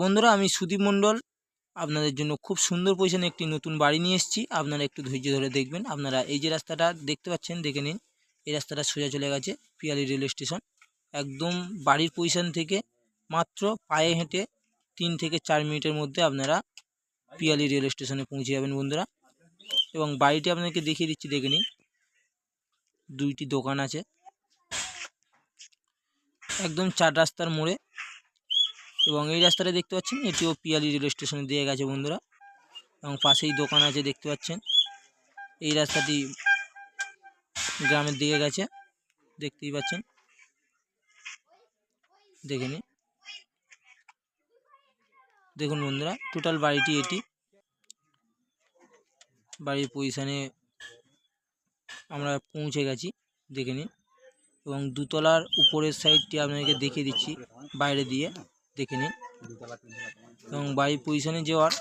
বন্ধুরা, আমি সুদীপ মণ্ডল। আপনাদের জন্য খুব সুন্দর পজিশনে একটি নতুন বাড়ি নিয়ে এসেছি। আপনারা একটু ধৈর্য ধরে দেখবেন। আপনারা এই যে রাস্তাটা দেখতে পাচ্ছেন, দেখে নিন। এই রাস্তাটা সোজা চলে গেছে পিয়ালি রেল স্টেশন। একদম বাড়ির পজিশন থেকে মাত্র পায়ে হেঁটে তিন থেকে চার মিনিটের মধ্যে আপনারা পিয়ালি রেল স্টেশনে পৌঁছে যাবেন বন্ধুরা। এবং বাড়িটি আপনাদেরকে দেখিয়ে দিচ্ছি, দেখে নিন। দুইটি দোকান আছে। একদম চার রাস্তার মোড়ে এবং এই রাস্তাটা দেখতে পাচ্ছেন? এটিও পিয়ালি রেল স্টেশনে দিয়ে গেছে বন্ধুরা। এবং পাশেই দোকান আছে, দেখতে পাচ্ছেন? এই রাস্তাটি গ্রামের দিকে গেছে, দেখতেই পাচ্ছেন? দেখে নিন। দেখুন বন্ধুরা টোটাল বাড়িটি এটি। বাড়ির পজিশানে আমরা পৌঁছে গেছি, দেখে নিন। এবং দুতলার উপরের সাইডটি আপনাদেরকে দেখিয়ে দিচ্ছি, বাইরে দিয়ে। দেখে নিন এবং বাড়ির পজিশনে যাওয়ার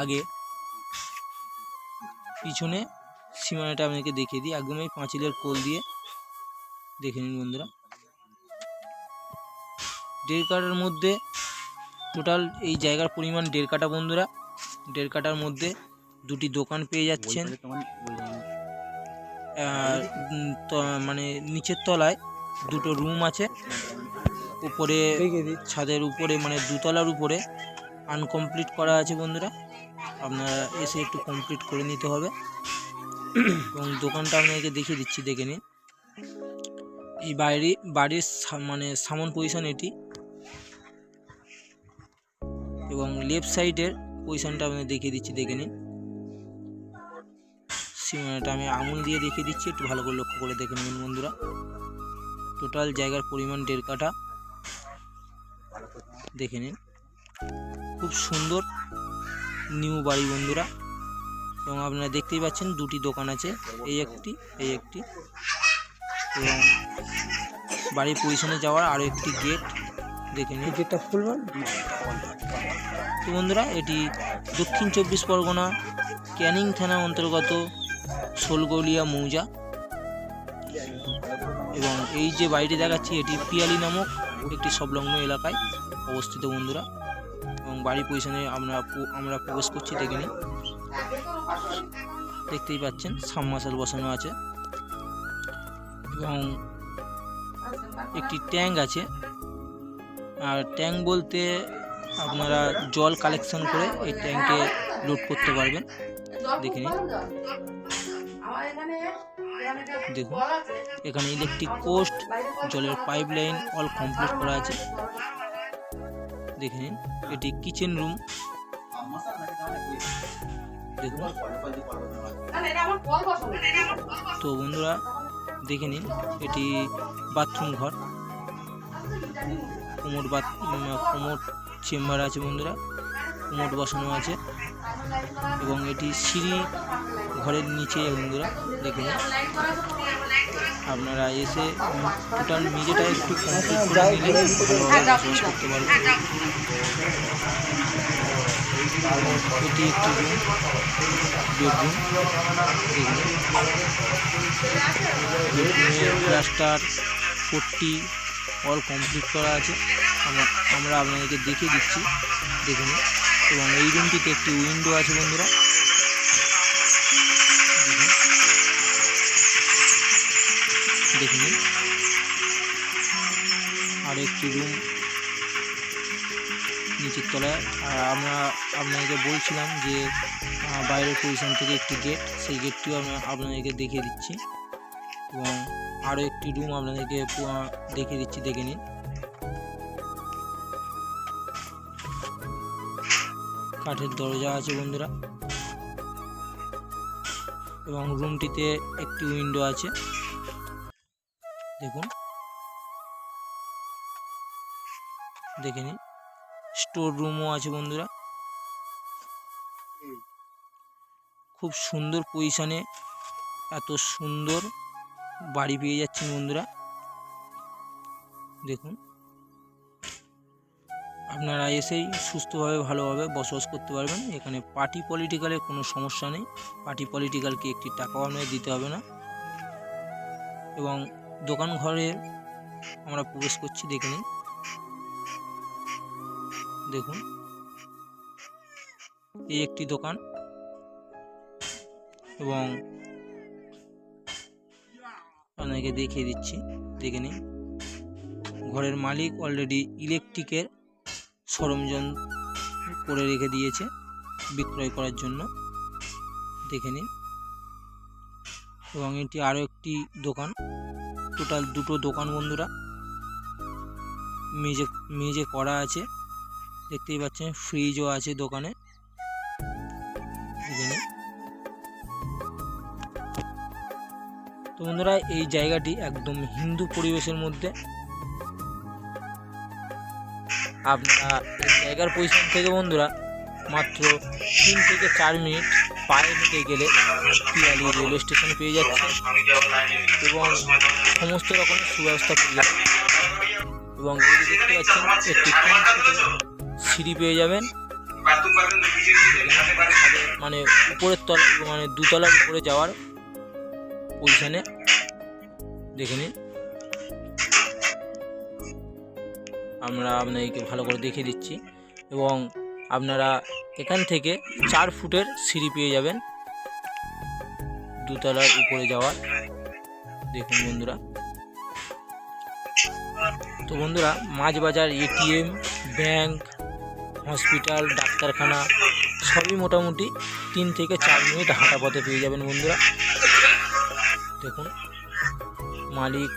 আগে পিছনে সীমানাটা আপনাকে দেখিয়ে দিই। একদম এই পাঁচিলের কোল দিয়ে দেখে নিন বন্ধুরা। দেড় কাটার মধ্যে টোটাল এই জায়গার পরিমাণ দেড় কাটা বন্ধুরা। দেড় কাটার মধ্যে দুটি দোকান পেয়ে যাচ্ছেন। আর মানে নিচের তলায় দুটো রুম আছে। উপরে ছাদের উপরে মানে দুতলার উপরে আনকমপ্লিট করা আছে বন্ধুরা। আপনারা এসে একটু কমপ্লিট করে নিতে হবে। এবং দোকানটা আপনাদেরকে দেখিয়ে দিচ্ছি দেখে নিন। এই বাইরে বাড়ির মানে সামন পজিশন এটি। এবং লেফট সাইডের পজিশনটা আপনাদের দেখিয়ে দিচ্ছি দেখে নিন। সীমানাটা আমি আঙুল দিয়ে দেখিয়ে দিচ্ছি একটু ভালো করে লক্ষ্য করে দেখে নেবেন বন্ধুরা। টোটাল জায়গার পরিমাণ দেড় কাঠা। দেখে নিন। খুব সুন্দর নিউ বাড়ি বন্ধুরা। এবং আপনারা দেখতেই পাচ্ছেন দুটি দোকান আছে এই একটি এই একটি। এবং বাড়ির পজিশনে যাওয়ার আরও একটি গেট দেখে নিন। গেটটা খুলবেন? তো বন্ধুরা এটি দক্ষিণ চব্বিশ পরগনা ক্যানিং থানা অন্তর্গত শোলগৌলিয়া মৌজা। এবং এই যে বাড়িটি দেখাচ্ছি এটি পিয়ালি নামক একটি সংলগ্ন এলাকায়। অবস্থিত বন্ধুরা। এবং বাড়ির পজিশনে আমরা আমরা প্রবেশ করছি, দেখে নিন দেখতেই পাচ্ছেন সাবমার্শাল বসানো আছে। এবং একটি ট্যাঙ্ক আছে। আর ট্যাঙ্ক বলতে আপনারা জল কালেকশন করে এই ট্যাঙ্কে লোড করতে পারবেন। দেখে নিন দেখুন, এখানে ইলেকট্রিক পোস্ট জলের পাইপ লাইন অল কমপ্লিট করা আছে। দেখে নিন। এটি কিচেন রুম দেখুন। তো বন্ধুরা, দেখে নিন, এটি বাথরুম ঘর। কোমোড বাথ কোমোড চেম্বার আছে বন্ধুরা। কোমোড বসানো আছে। এবং এটি সিঁড়ি ঘরের নিচে বন্ধুরা, দেখে নিন। আপনারা এসে টোটাল মেঝেটা একটু কমপ্লিট করে নিলে বসবাস করতে পারবেন এটি একটি রুম বেডরুম প্লাস্টার পট্টি অল কমপ্লিট করা আছে। আমরা আমরা আপনাদেরকে দেখিয়ে দিচ্ছি দেখুন এবং এই রুমটিতে একটি উইন্ডো আছে বন্ধুরা। দেখে নিন আর একটি রুম নিচের তলায়। আর আমরা, আপনাদেরকে বলছিলাম যে বাইরের পজিশন থেকে একটি গেট সেই গেটটিও আমরা আপনাদেরকে দেখিয়ে দিচ্ছি। এবং আরও একটি রুম আপনাদেরকে দেখিয়ে দিচ্ছি, দেখে নিন। কাঠের দরজা আছে বন্ধুরা। এবং রুমটিতে একটি উইন্ডো আছে। দেখুন। দেখে নিন। স্টোর রুমও আছে বন্ধুরা। খুব সুন্দর পজিশনে এত সুন্দর বাড়ি পেয়ে যাচ্ছেন বন্ধুরা। দেখুন। আপনারা এসেই সুস্থভাবে ভালোভাবে বসবাস করতে পারবেন। এখানে পার্টি পলিটিক্যালের কোনো সমস্যা নেই। পার্টি পলিটিক্যালকে একটি টাকাও আপনাকে দিতে হবে না। এবং দোকান ঘরে আমরা প্রবেশ করছি, দেখে নিন। দেখুন। এই একটি দোকান এবং আপনাকে দেখিয়ে দিচ্ছি, দেখে নিন। ঘরের মালিক অলরেডি ইলেকট্রিকের সরঞ্জাম করে রেখে দিয়েছে বিক্রয় করার জন্য। দেখে নিন। এবং এটি আরও একটি দোকান। টোটাল দুটো দোকান বন্ধুরা। মেজে মেজে করা আছে। দেখতেই পাচ্ছেন ফ্রিজও আছে দোকানে। তো বন্ধুরা, এই জায়গাটি একদম হিন্দু পরিবেশের মধ্যে। আপনারা এই জায়গার পজিশন থেকে বন্ধুরা মাত্র তিন থেকে চার মিনিট পায়ে হেঁটে গেলে পিয়ালি রেলওয়ে স্টেশন পেয়ে যাচ্ছে এবং সমস্ত রকমের সুব্যবস্থা পেয়ে যাবে এবং দেখতে পাচ্ছেন, একটি সিঁড়ি পেয়ে যাবেন। মানে উপরের তলা মানে দুতলার উপরে যাওয়ার পজিশনে দেখে নিন। আমরা আপনাদেরকে ভালো করে দেখিয়ে দিচ্ছি। এবং আপনারা এখান থেকে চার ফুটের সিঁড়ি পেয়ে যাবেন দুতলার উপরে যাওয়ার। দেখুন বন্ধুরা। তো বন্ধুরা মাছ বাজার এটিএম ব্যাংক হসপিটাল ডাক্তারখানা সবই মোটামুটি তিন থেকে চার মিনিট হাঁটা পথে পেয়ে যাবেন বন্ধুরা। দেখুন মালিক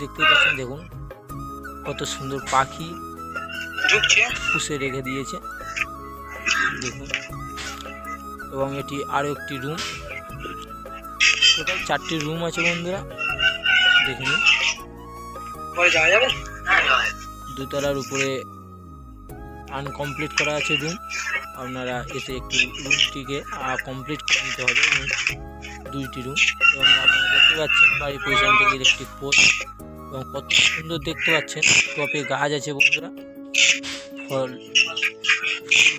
দেখতে পাচ্ছেন দেখুন কত সুন্দর পাখি পুষে রেখে দিয়েছে। দেখুন। এবং এটি আরও একটি রুম টোটাল চারটি রুম আছে বন্ধুরা। দেখে নিন। পরে যাওয়া যাবে? দুতলার উপরে আনকমপ্লিট করা আছে রুম আপনারা এসে একটু রুমটিকে কমপ্লিট করে নিতে হবে। দুইটি রুম এবং আপনারা দেখতে পাচ্ছেন বাড়ির পজিশন থেকে ইলেকট্রিক পোস্ট এবং কত সুন্দর দেখতে পাচ্ছেন। টপে গাছ আছে বন্ধুরা। ফল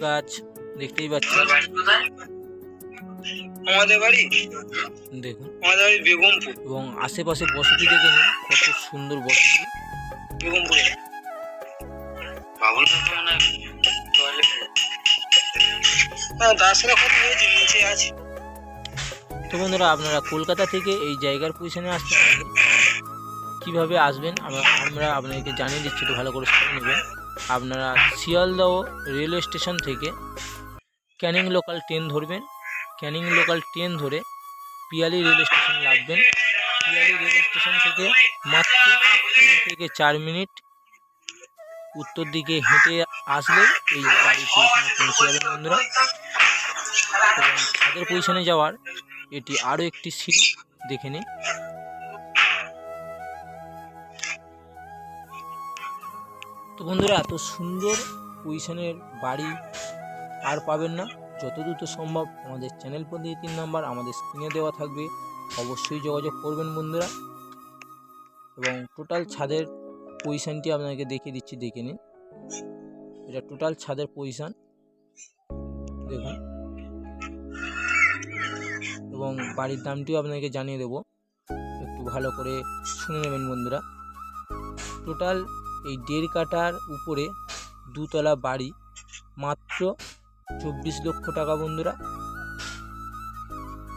গাছ। দেখতেই পাচ্ছেন আমাদের বাড়ি? দেখুন। আমাদের বাড়ি বেগমপুর। এবং আশেপাশে বসতি দেখে নিন কত সুন্দর বসতি। বেগমপুরে। বাবুল হ্যাঁ তার সাথে কথা হয়েছে নিচে আছে। তো বন্ধুরা আপনারা কলকাতা থেকে এই জায়গার পজিশনে আসতে পারবেন কীভাবে আসবেন আমরা আমরা আপনাদেরকে জানিয়ে দিচ্ছি একটু ভালো করে শুনে নেবেন। আপনারা শিয়ালদহ রেলওয়ে স্টেশন থেকে ক্যানিং লোকাল ট্রেন ধরবেন। ক্যানিং লোকাল ট্রেন ধরে পিয়ালি রেলওয়ে স্টেশন লাগবেন। পিয়ালি রেল স্টেশন থেকে মাত্র থেকে চার মিনিট। উত্তর দিকে হেঁটে আসলেই এই পজিশনে পৌঁছে যাবেন বন্ধুরা। ছাদের পজিশনে যাওয়ার এটি আরও একটি সিঁড়ি, দেখে নিন। তো বন্ধুরা, এত সুন্দর পজিশনের বাড়ি আর পাবেন না। যত দ্রুত সম্ভব আমাদের চ্যানেল পদ্ধতি তিন নাম্বার আমাদের স্ক্রিনে দেওয়া থাকবে। অবশ্যই যোগাযোগ করবেন বন্ধুরা। এবং টোটাল ছাদের পজিশানটি আপনাকে দেখিয়ে দিচ্ছি, দেখে নিন। এটা টোটাল ছাদের পজিশান দেখুন। এবং বাড়ির দামটিও আপনাকে জানিয়ে দেবো। একটু ভালো করে শুনে নেবেন বন্ধুরা। টোটাল এই দেড় কাটার উপরে দুতলা বাড়ি মাত্র চব্বিশ লক্ষ টাকা বন্ধুরা।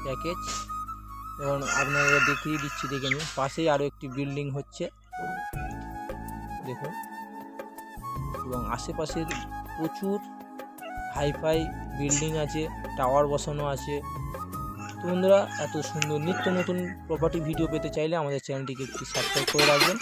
প্যাকেজ এবং আপনারা দেখিয়ে দিচ্ছি, দেখে নিন। পাশেই আরও একটি বিল্ডিং হচ্ছে। দেখুন। এবং আশেপাশের প্রচুর হাইফাই বিল্ডিং আছে টাওয়ার বসানো আছে। তো বন্ধুরা, এত সুন্দর নিত্য নতুন প্রপার্টি ভিডিও পেতে চাইলে আমাদের চ্যানেলটিকে একটু সাবস্ক্রাইব করে রাখবেন।